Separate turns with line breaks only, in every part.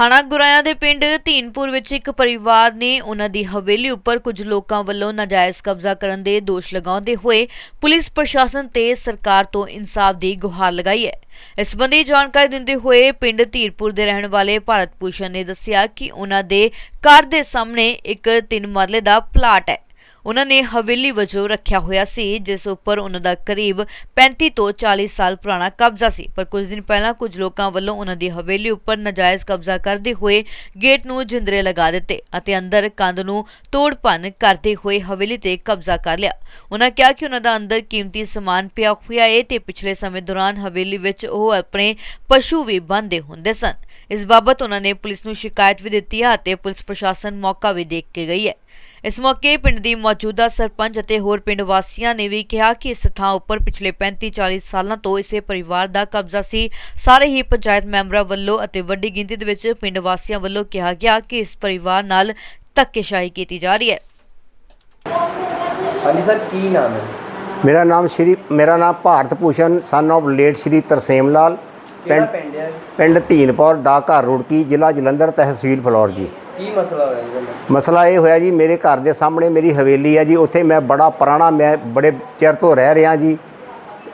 ਥਾਣਾ ਗੁਰਾਇਆ ਦੇ ਪਿੰਡ ਧੀਨਪੁਰ ਵਿੱਚ ਇੱਕ ਪਰਿਵਾਰ ਨੇ ਉਹਨਾਂ ਦੀ ਹਵੇਲੀ ਉੱਪਰ ਕੁਝ ਲੋਕਾਂ ਵੱਲੋਂ ਨਾਜਾਇਜ਼ ਕਬਜ਼ਾ ਕਰਨ ਦੇ ਦੋਸ਼ ਲਗਾਉਂਦੇ ਹੋਏ ਪੁਲਿਸ ਪ੍ਰਸ਼ਾਸਨ ਤੇ ਸਰਕਾਰ ਤੋਂ ਇਨਸਾਫ ਦੀ ਗੁਹਾਰ ਲਗਾਈ ਹੈ। ਇਸ ਸੰਬੰਧੀ ਜਾਣਕਾਰੀ ਦਿੰਦੇ ਹੋਏ ਪਿੰਡ ਧੀਰਪੁਰ ਦੇ ਰਹਿਣ ਵਾਲੇ ਭਾਰਤ ਭੂਸ਼ਣ ਨੇ ਦੱਸਿਆ ਕਿ ਉਹਨਾਂ ਦੇ ਘਰ ਦੇ ਸਾਹਮਣੇ ਇੱਕ ਤਿੰਨ ਮਰਲੇ ਦਾ ਪਲਾਟ ਹੈ। ਉਹਨਾਂ ਨੇ ਹਵੇਲੀ ਵਜੋਂ ਰੱਖਿਆ ਹੋਇਆ ਸੀ, ਜਿਸ ਉੱਪਰ ਉਹਨਾਂ ਦਾ ਕਰੀਬ 35 ਤੋਂ 40 ਸਾਲ ਪੁਰਾਣਾ ਕਬਜ਼ਾ ਸੀ। ਪਰ ਕੁਝ ਦਿਨ ਪਹਿਲਾਂ ਕੁਝ ਲੋਕਾਂ ਵੱਲੋਂ ਉਹਨਾਂ ਦੀ ਹਵੇਲੀ ਉੱਪਰ ਨਾਜਾਇਜ਼ ਕਬਜ਼ਾ ਕਰਦੇ ਹੋਏ ਗੇਟ ਨੂੰ ਜਿੰਦਰੇ ਲਗਾ ਦਿੱਤੇ ਅਤੇ ਅੰਦਰ ਕੰਧ ਨੂੰ ਤੋੜ ਭੰਨ ਕਰਦੇ ਹੋਏ ਹਵੇਲੀ ਤੇ ਕਬਜ਼ਾ ਕਰ ਲਿਆ। ਉਹਨਾਂ ਕਿਹਾ ਕਿ ਉਹਨਾਂ ਦਾ ਅੰਦਰ ਕੀਮਤੀ ਸਮਾਨ ਪਿਆ ਹੋਇਆ ਹੈ ਤੇ ਪਿਛਲੇ ਸਮੇਂ ਦੌਰਾਨ ਹਵੇਲੀ ਵਿੱਚ ਉਹ ਆਪਣੇ ਪਸ਼ੂ ਵੀ ਬੰਨ੍ਹਦੇ ਹੁੰਦੇ ਸਨ। ਇਸ ਬਾਬਤ ਉਹਨਾਂ ਨੇ ਪੁਲਿਸ ਨੂੰ ਸ਼ਿਕਾਇਤ ਵੀ ਦਿੱਤੀ ਹੈ ਅਤੇ ਪੁਲਿਸ ਪ੍ਰਸ਼ਾਸਨ ਮੌਕਾ ਵੀ ਦੇਖ ਕੇ ਗਈ ਹੈ। ਇਸ ਮੌਕੇ ਪਿੰਡ ਦੀ ਮੌਜੂਦਾ ਸਰਪੰਚ ਅਤੇ ਹੋਰ ਪਿੰਡ ਵਾਸੀਆਂ ਨੇ ਵੀ ਕਿਹਾ ਕਿ ਇਸ ਥਾਂ ਉੱਪਰ ਪਿਛਲੇ 35-40 ਸਾਲਾਂ ਤੋਂ ਇਸੇ ਪਰਿਵਾਰ ਦਾ ਕਬਜ਼ਾ ਸੀ। ਸਾਰੇ ਹੀ ਪੰਚਾਇਤ ਮੈਂਬਰਾਂ ਵੱਲੋਂ ਅਤੇ ਵੱਡੀ ਗਿਣਤੀ ਦੇ ਵਿੱਚ ਪਿੰਡ ਵਾਸੀਆਂ ਵੱਲੋਂ ਕਿਹਾ ਗਿਆ ਕਿ ਇਸ ਪਰਿਵਾਰ ਨਾਲ ਧੱਕੇਸ਼ਾਹੀ ਕੀਤੀ ਜਾ ਰਹੀ ਹੈ।
ਹਾਂਜੀ ਸਰ ਕੀ ਨਾਮ ਹੈ?
ਮੇਰਾ ਨਾਮ ਸ਼੍ਰੀ ਮੇਰਾ ਨਾਮ Bharat Bhushan son of late Shri Tarsem Lal ਪਿੰਡ
ਪਿੰਡ
ਧੀਨਪੁਰ ਡਾਕਘਰ ਰੁੜਕੀ ਜ਼ਿਲ੍ਹਾ ਜਲੰਧਰ ਤਹਿਸੀਲ ਫਲੌਰ ਜੀ।
ਕੀ ਮਸਲਾ ਹੋਇਆ ਜੀ
ਮਸਲਾ ਇਹ ਹੋਇਆ ਜੀ ਮੇਰੇ ਘਰ ਦੇ ਸਾਹਮਣੇ ਮੇਰੀ ਹਵੇਲੀ ਹੈ ਜੀ ਉੱਥੇ ਮੈਂ ਬੜਾ ਪੁਰਾਣਾ ਮੈਂ ਬੜੇ ਚਿਰ ਤੋਂ ਰਹਿ ਰਿਹਾ ਜੀ।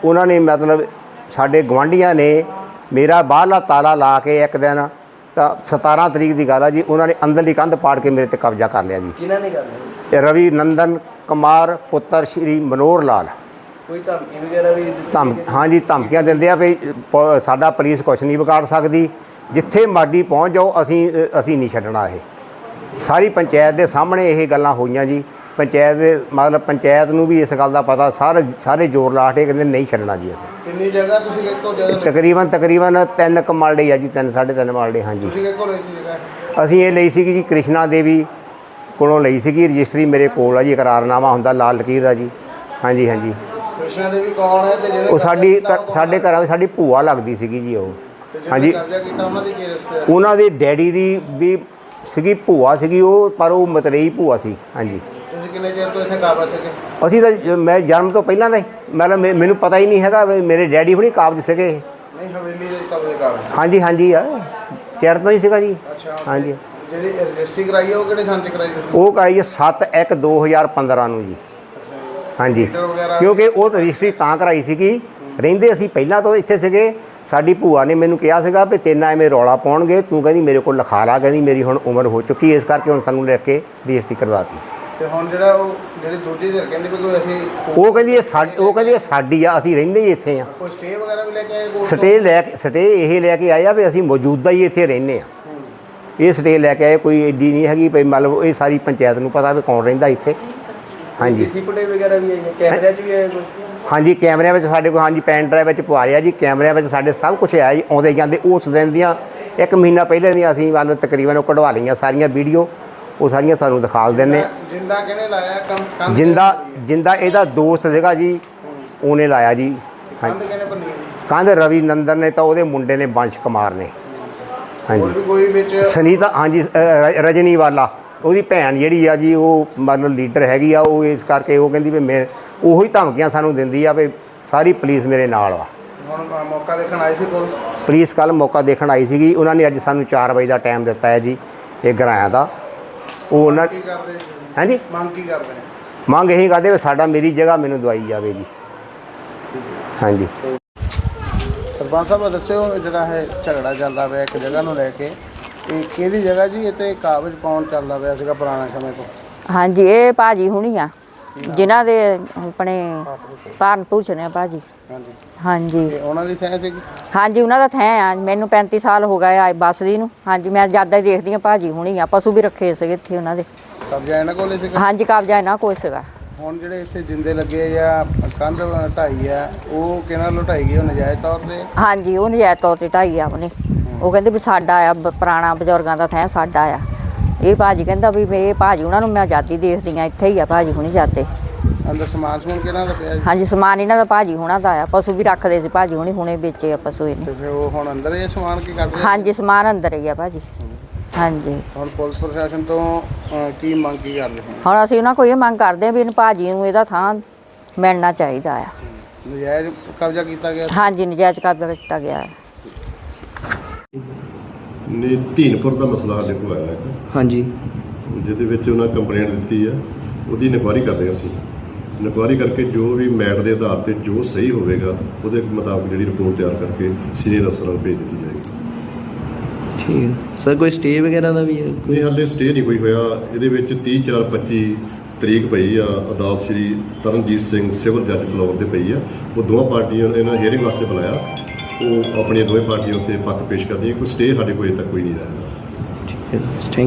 ਉਹਨਾਂ ਨੇ ਮਤਲਬ ਸਾਡੇ ਗਵਾਂਢੀਆਂ ਨੇ ਮੇਰਾ ਬਾਹਰਲਾ ਤਾਲਾ ਲਾ ਕੇ ਇੱਕ ਦਿਨ ਤਾਂ 17 ਤਰੀਕ ਦੀ ਗੱਲ ਆ ਜੀ ਉਹਨਾਂ ਨੇ ਅੰਦਰਲੀ ਕੰਧ ਪਾੜ ਕੇ ਮੇਰੇ ਤੇ ਕਬਜ਼ਾ ਕਰ ਲਿਆ ਜੀ।
ਕਿਹਨਾਂ ਨੇ ਕਰਨਾ
ਇਹ ਰਵੀ ਨੰਦਨ ਕੁਮਾਰ ਪੁੱਤਰ ਸ਼੍ਰੀ ਮਨੋਹਰ ਲਾਲ।
ਕੋਈ ਧਮਕੀ ਵਗੈਰਾ ਵੀ ਦਿੱਤੀ
ਧਮ ਹਾਂਜੀ ਧਮਕੀਆਂ ਦਿੰਦੇ ਆ ਵੀ ਪ- ਸਾਡਾ ਪੁਲਿਸ ਕੁਛ ਨਹੀਂ ਵਿਗਾੜ ਸਕਦੀ। ਜਿੱਥੇ ਮਾਡੀ ਪਹੁੰਚ ਜਾਓ ਅਸੀਂ ਅ, ਅਸੀਂ ਨਹੀਂ ਛੱਡਣਾ ਇਹ। ਸਾਰੀ ਪੰਚਾਇਤ ਦੇ ਸਾਹਮਣੇ ਇਹ ਗੱਲਾਂ ਹੋਈਆਂ ਜੀ। ਪੰਚਾਇਤ ਦੇ ਮਤਲਬ ਪੰਚਾਇਤ ਨੂੰ ਵੀ ਇਸ ਗੱਲ ਦਾ ਪਤਾ ਸਾਰੇ ਸਾਰੇ ਜ਼ੋਰ ਲਾ ਕੇ ਕਹਿੰਦੇ ਨਹੀਂ ਛੱਡਣਾ ਜੀ ਅਸੀਂ।
ਕਿੰਨੀ ਜਗ੍ਹਾ ਤੁਸੀਂ ਇੱਕੋ ਜਗ੍ਹਾ
ਤਕਰੀਬਨ ਤਕਰੀਬਨ ਤਿੰਨ ਕਮਾਲਡੇ ਆ ਜੀ ਤਿੰਨ ਸਾਢੇ ਤਿੰਨ ਮਾਲਡੇ ਹਾਂਜੀ।
ਤੁਸੀਂ ਇੱਕੋ ਲਈ ਸੀ ਜਗ੍ਹਾ?
ਅਸੀਂ ਇਹ ਲਈ ਸੀਗੀ ਜੀ ਕ੍ਰਿਸ਼ਨਾ ਦੇਵੀ ਕੋਲੋਂ ਲਈ ਸੀਗੀ ਰਜਿਸਟਰੀ ਮੇਰੇ ਕੋਲ ਆ ਜੀ ਇਕਰਾਰਨਾਮਾ ਹੁੰਦਾ ਲਾਲ ਲਕੀਰ ਦਾ ਜੀ। ਹਾਂਜੀ ਹਾਂਜੀ।
ਕ੍ਰਿਸ਼ਨਾ ਦੇਵੀ ਕੌਣ ਹੈ ਤੇ ਜਿਹੜੇ
ਉਹ ਸਾਡੀ ਸਾਡੇ ਘਰਾਂ ਵਿੱਚ ਸਾਡੀ ਭੂਆ ਲੱਗਦੀ ਸੀਗੀ ਜੀ ਉਹ। ਹਾਂਜੀ।
ਉਹਨਾਂ ਦੇ
ਡੈਡੀ ਦੀ ਵੀ ਸੀਗੀ ਭੂਆ ਸੀਗੀ ਉਹ ਪਰ ਉਹ ਮਤਰੇਈ ਭੂਆ ਸੀ ਹਾਂਜੀ।
ਤੁਸੀਂ ਕਿੰਨੇ ਚਿਰ ਤੋਂ ਇੱਥੇ ਕਾਬਜ ਸੀਗੇ?
ਅਸੀਂ ਤਾਂ ਜ- ਮੈਂ ਜਨਮ ਤੋਂ ਪਹਿਲਾਂ ਦਾ ਹੀ ਮਤਲਬ ਮੈ- ਮੈਨੂੰ ਪਤਾ ਹੀ ਨਹੀਂ ਹੈਗਾ ਵੀ ਮੇਰੇ ਡੈਡੀ ਹੁਣੀ ਕਾਬਜ ਸੀਗੇ।
ਨਹੀਂ ਹਵੇਲੀ ਦੇ ਕਬਜ਼ੇ ਕਾਬਜ।
ਹਾਂਜੀ ਹਾਂਜੀ ਆ ਚਿਰ ਤੋਂ ਹੀ ਸੀਗਾ ਜੀ।
ਅੱਛਾ
ਹਾਂਜੀ।
ਜਿਹੜੀ ਰਜਿਸਟਰੀ ਕਰਾਈ ਹੈ ਉਹ ਕਿਹੜੇ ਸੰਚ ਕਰਾਈ ਤੁਸੀਂ?
ਉਹ ਕਰਾਈ ਹੈ 7 1 2015 ਨੂੰ ਜੀ। ਹਾਂਜੀ।
ਵਗੈਰਾ?
ਕਿਉਂਕਿ ਉਹ ਤਾਂ ਰਜਿਸਟਰੀ ਤਾਂ ਕਰਾਈ ਸੀਗੀ ਰਹਿੰਦੇ ਅਸੀਂ ਪਹਿਲਾਂ ਤੋਂ ਇੱਥੇ ਸੀਗੇ। ਸਾਡੀ ਭੂਆ ਨੇ ਮੈਨੂੰ ਕਿਹਾ ਸੀਗਾ ਵੀ ਤੇਨਾ ਐਵੇਂ ਰੌਲਾ ਪਾਉਣਗੇ ਤੂੰ ਕਹਿੰਦੀ ਮੇਰੇ ਕੋਲ ਲਿਖਾ ਲਾ ਕਹਿੰਦੀ ਮੇਰੀ ਹੁਣ ਉਮਰ ਹੋ ਚੁੱਕੀ ਇਸ ਕਰਕੇ ਹੁਣ ਸਾਨੂੰ ਲੈ ਕੇ ਰਜਿਸਟਰੀ ਕਰਵਾਤੀ ਸੀ।
ਤੇ ਹੁਣ ਜਿਹੜਾ ਉਹ ਜਿਹੜੀ ਦੂਜੀ ਧਿਰ ਕਹਿੰਦੀ ਕੋਈ ਅਸੀਂ
ਉਹ ਕਹਿੰਦੀ ਇਹ ਸਾਡੀ ਉਹ ਕਹਿੰਦੀ ਇਹ ਸਾਡੀ ਆ ਅਸੀਂ ਰਹਿੰਦੇ ਹੀ ਇੱਥੇ ਆ।
ਕੋਈ ਸਟੇ ਵਗੈਰਾ ਵੀ ਲੈ ਕੇ ਆਏ?
ਸਟੇ ਲੈ ਕੇ ਸਟੇ ਇਹ ਲੈ ਕੇ ਆਇਆ ਵੀ ਅਸੀਂ ਮੌਜੂਦਾ ਹੀ ਇੱਥੇ ਰਹਿੰਦੇ ਆ। ਇਹ ਸਟੇ ਲੈ ਕੇ ਆਏ ਕੋਈ ਏਡੀ ਨਹੀਂ ਹੈਗੀ ਭਈ ਮਤਲਬ ਇਹ ਸਾਰੀ ਪੰਚਾਇਤ ਨੂੰ ਪਤਾ ਵੀ ਕੌਣ ਰਹਿੰਦਾ ਇੱਥੇ। ਹਾਂਜੀ।
ਸੀਸੀ ਫੁਟੇਜ ਵਗੈਰਾ ਵੀ ਆਈ ਹੈ ਕੈਮਰਿਆਂ 'ਚ ਵੀ ਆਇਆ ਕੁਝ
ਹਾਂਜੀ ਕੈਮਰਿਆਂ ਵਿੱਚ ਸਾਡੇ ਕੋਲ ਹਾਂਜੀ ਪੈਨ ਡਰਾਈਵ ਵਿੱਚ ਪਵਾ ਲਿਆ ਜੀ ਕੈਮਰਿਆਂ ਵਿੱਚ ਸਾਡੇ ਸਭ ਕੁਝ ਆਇਆ ਜੀ ਆਉਂਦੇ ਜਾਂਦੇ ਉਸ ਦਿਨ ਦੀਆਂ ਇੱਕ ਮਹੀਨਾ ਪਹਿਲੇ ਦੀਆਂ ਅਸੀਂ ਮੰਨ ਲਓ ਤਕਰੀਬਨ ਉਹ ਕਢਵਾ ਲਈਆਂ ਸਾਰੀਆਂ ਵੀਡੀਓ ਉਹ ਸਾਰੀਆਂ ਤੁਹਾਨੂੰ ਦਿਖਾ ਦਿੰਨੇ
ਜਿੰਦਾ ਕਿਹਨੇ ਲਾਇਆ? ਕੰਮ
ਜਿੰਦਾ ਜਿੰਦਾ ਇਹਦਾ ਦੋਸਤ ਸੀਗਾ ਜੀ ਉਹਨੇ ਲਾਇਆ ਜੀ
ਕੰਧ
ਰਵੀ ਨੰਦਨ ਨੇ ਤਾਂ ਉਹਦੇ ਮੁੰਡੇ ਨੇ ਬੰਸ਼ ਕੁਮਾਰ ਨੇ। ਹਾਂਜੀ।
ਕੋਈ ਵਿੱਚ
ਸੁਨੀਤਾ ਹਾਂਜੀ ਰਜਨੀ ਵਾਲਾ ਉਹਦੀ ਭੈਣ ਜਿਹੜੀ ਆ ਜੀ ਉਹ ਮਤਲਬ ਲੀਡਰ ਹੈਗੀ ਆ ਉਹ ਇਸ ਕਰਕੇ ਉਹ ਕਹਿੰਦੀ ਵੀ ਮੈਂ ਉਹੀ ਧਮਕੀਆਂ ਸਾਨੂੰ ਦਿੰਦੀ ਆ ਵੀ ਸਾਰੀ ਪੁਲਿਸ ਮੇਰੇ ਨਾਲ ਆ
ਹੁਣ ਮੌਕਾ ਦੇਖਣ ਆਈ ਸੀ ਪੁਲਿਸ?
ਪੁਲਿਸ ਕੱਲ ਮੌਕਾ ਦੇਖਣ ਆਈ ਸੀਗੀ। ਉਹਨਾਂ ਨੇ ਅੱਜ ਸਾਨੂੰ 4 ਵਜੇ ਦਾ ਟਾਈਮ ਦਿੱਤਾ ਹੈ ਜੀ ਇਹ ਗਰਾਇਆ ਦਾ। ਉਹ ਉਹਨਾਂ
ਕੀ ਕਰਦੇ ਜੀ?
ਹਾਂਜੀ
ਮੰਗ ਕੀ ਕਰਦੇ ਨੇ?
ਮੰਗ ਇਹੀ ਕਰਦੇ ਵੀ ਸਾਡਾ ਮੇਰੀ ਜਗ੍ਹਾ ਮੈਨੂੰ ਦਵਾਈ ਜਾਵੇ ਜੀ। ਹਾਂਜੀ।
ਸਰਪੰਚ ਸਾਹਿਬ ਦੱਸਿਓ ਜਿਹੜਾ ਹੈ ਝਗੜਾ ਚੱਲਦਾ ਪਿਆ ਇੱਕ ਜਗ੍ਹਾ ਨੂੰ ਲੈ ਕੇ ਇਹ ਕਿਹਦੀ ਜਗ੍ਹਾ ਜੀ? ਇਹ ਤੇ ਕਾਗਜ਼ ਪਾਉਣ ਚੱਲਦਾ ਪਿਆ ਸੀਗਾ ਪੁਰਾਣੇ ਸਮੇਂ ਤੋਂ।
ਹਾਂਜੀ ਇਹ ਭਾਜੀ ਹੁਣੀ ਆ। ਜਿਨ੍ਹਾਂ ਦੇ ਆਪਣੇ ਭਾਰਨ ਭੂਸ਼ਣ ਆ ਭਾਜੀ।
ਹਾਂਜੀ।
ਹਾਂਜੀ।
ਤੇ ਉਹਨਾਂ ਦੀ ਥੈਂ ਸੀਗੀ?
ਹਾਂਜੀ ਉਹਨਾਂ ਦਾ ਥੈਂ ਆ। ਮੈਨੂੰ 35 ਸਾਲ ਹੋ ਗਏ ਆ ਬੱਸਦੀ ਨੂੰ। ਹਾਂਜੀ ਮੈਂ ਜ਼ਿਆਦਾ ਹੀ ਦੇਖਦੀ ਆ ਭਾਜੀ ਹੁਣੀ ਆ। ਪਸ਼ੂ ਵੀ ਰੱਖੇ ਸੀਗੇ ਇੱਥੇ ਉਹਨਾਂ ਦੇ।
ਕਬਜ਼ਾ ਇਹਨਾਂ ਕੋਲੇ ਸੀਗਾ?
ਹਾਂਜੀ ਕਬਜ਼ਾ ਇਹਨਾਂ ਕੋਈ ਸੀਗਾ।
ਹੁਣ ਜਿਹੜੇ ਇੱਥੇ ਜਿੰਦੇ ਲੱਗੇ ਆ ਜਾਂ ਕੰਧ ਢਾਈ ਆ ਉਹ ਕਿਹਨਾਂ ਵੱਲੋਂ ਢਾਈ ਗਈ? ਉਹ ਨਜਾਇਜ਼ ਤੌਰ ਤੇ?
ਹਾਂਜੀ ਉਹ ਨਜਾਇਜ਼ ਤੌਰ ਤੇ ਢਾਈ ਆ ਉਹਨੇ। ਉਹ ਕਹਿੰਦੇ ਵੀ ਸਾਡਾ ਆ ਬ- ਪੁਰਾਣਾ ਬਜ਼ੁਰਗਾਂ ਦਾ ਥੈਂ ਸਾਡਾ ਆ। ਇਹ ਭਾਜੀ ਕਹਿੰਦਾ ਵੀ ਇਹ ਭਾਜੀ ਉਹਨਾਂ ਨੂੰ ਮੈਂ ਆਜ਼ਾਦੀ ਦੇਖਦੀ ਆ ਇੱਥੇ ਹੀ ਆ ਭਾਜੀ ਹੁਣੀ ਜਾਤੇ
ਅੰਦਰ ਸਮਾਨ ਸਮੂਨ ਕਿਹਨਾਂ ਦਾ ਪਿਆ ਜੀ?
ਹਾਂਜੀ ਸਮਾਨ ਇਹਨਾਂ ਦਾ ਭਾਜੀ ਹੁਣਾਂ ਦਾ ਆ ਪਸ਼ੂ ਵੀ ਰੱਖਦੇ ਸੀ ਭਾਜੀ ਹੁਣੀ ਹੁਣੇ ਵੇਚੇ ਆ ਪਸ਼ੂ ਇਹਨੇ।
ਤੇ ਫਿਰ ਉਹ ਹੁਣ ਅੰਦਰ ਇਹ ਸਮਾਨ ਕੀ ਕਰਦੇ ਆ?
ਹਾਂਜੀ ਸਮਾਨ ਅੰਦਰ ਹੀ ਆ ਭਾਜੀ। ਹਾਂਜੀ।
ਹੁਣ ਪੁਲਿਸ ਪ੍ਰਸ਼ਾਸਨ ਤੋਂ ਅਹ, ਕੀ ਮੰਗ ਕੀ ਕਰਦੇ ਹੋ?
ਹੁਣ ਅਸੀਂ ਉਹਨਾਂ ਕੋਲ ਇਹ ਮੰਗ ਕਰਦੇ ਹਾਂ ਵੀ ਇਹਨੂੰ ਭਾਜੀ ਨੂੰ ਇਹਦਾ ਥਾਂ ਮਿਲਣਾ ਚਾਹੀਦਾ ਆ।
ਨਜਾਇਜ਼ ਕਬਜ਼ਾ ਕੀਤਾ ਗਿਆ?
ਹਾਂਜੀ ਨਜਾਇਜ਼ ਕਬਜ਼ਾ ਦਿੱਤਾ ਗਿਆ। ਹੈ
ਨੇ ਧੀਨਪੁਰ ਦਾ ਮਸਲਾ ਸਾਡੇ ਕੋਲ ਆਇਆ ਇੱਕ
ਹਾਂਜੀ।
ਜਿਹਦੇ ਵਿੱਚ ਉਹਨਾਂ ਕੰਪਲੇਂਟ ਦਿੱਤੀ ਆ ਉਹਦੀ ਇਨਕੁਆਇਰੀ ਕਰ ਰਹੇ ਅਸੀਂ। ਇਨਕੁਆਇਰੀ ਕਰਕੇ ਜੋ ਵੀ ਮੈਟ ਦੇ ਆਧਾਰ ਤੇ ਜੋ ਸਹੀ ਹੋਵੇਗਾ ਉਹਦੇ ਮੁਤਾਬਕ ਜਿਹੜੀ ਰਿਪੋਰਟ ਤਿਆਰ ਕਰਕੇ ਸੀਨੀਅਰ ਅਫਸਰਾਂ ਨੂੰ ਭੇਜ ਦਿੱਤੀ ਜਾਏਗੀ।
ਠੀਕ ਹੈ। ਸਰ ਕੋਈ ਸਟੇ ਵਗੈਰਾ ਦਾ ਵੀ ਹੈ?
ਨਹੀਂ ਹਾਲੇ ਸਟੇ ਨਹੀਂ ਕੋਈ ਹੋਇਆ। ਇਹਦੇ ਵਿੱਚ 30 4 25 ਤਰੀਕ ਪਈ ਆ। ਅਦਾਲਤ ਸ਼੍ਰੀ ਤਰਨਜੀਤ ਸਿੰਘ ਸਿਵਲ ਜੱਜ ਫਲੋਰ ਤੇ ਪਈ ਆ। ਉਹ ਦੋਵਾਂ ਪਾਰਟੀਆਂ ਨੇ ਇਹਨਾਂ ਹੀਅਰਿੰਗ ਵਾਸਤੇ ਬੁਲਾਇਆ। ਉਹ ਆਪਣੀਆਂ ਦੋਵੇਂ ਪਾਰਟੀਆਂ ਉੱਤੇ ਪੱਖ ਪੇਸ਼ ਕਰਦੀਆਂ ਕੋਈ ਸਟੇ ਸਾਡੇ ਕੋਲ ਅਜੇ ਤੱਕ ਕੋਈ ਨਹੀਂ ਆਇਆ।
ਠੀਕ ਹੈ। ਥੈਂਕ